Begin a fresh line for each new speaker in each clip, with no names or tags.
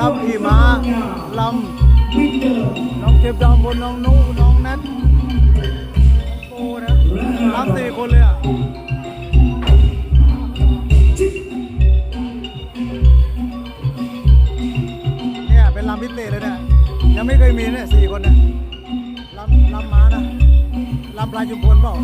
ลำขี่ม้าลำน้องเจ็บดอมบนน้องนุน้องแนทโอ้นะลำสี่คนเลยอะเนี่ยเป็นลำพิเศษเลยเนี่ยยังไม่เคยมีเนี่ยสี่คนเนี่ยลำลำม้านะลำปลายจุมพลเปล่า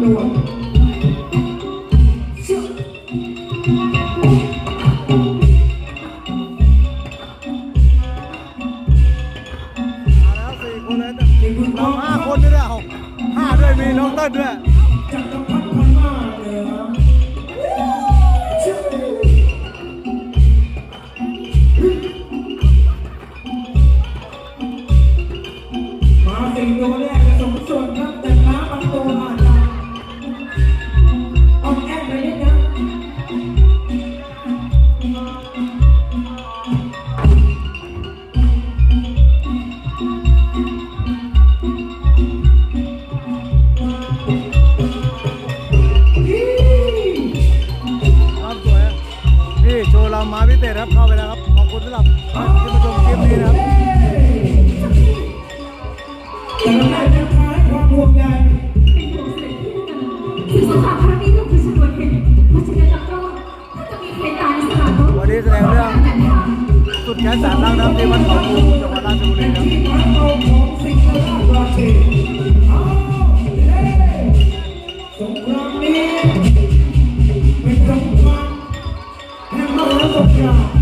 มนุ่มนวลเชื่อ
มาแล้วสี่คนเลยเนี่ย
นี่คือน้
น้
อ
องห้าคนด้วยเนี่ยเอาห้าด้วยมีน้องเต้นด้วย
จักรพรรดิพันมาเลยครับเชื่อมาสี่ตัวแรกผสมส่วน
มาพิเศษครับเข้าไปแล้วครับขอบคุณสำหรับที่มาชมคลิปนี้นะครับ
แต่เราได้จะท้ายความห่วงใย
ถึงสงครามครั้งนี้ก็คือชนวนเหตุเพราะฉะนั้นแล้วก็ถ้าจะมีใครตายในสนามรบ
วันนี้แสดงเรื่องสุดแค้นสารล่างน้ำที่วัดเขาปูจังหวัดราชบุรีครับ
Yeah.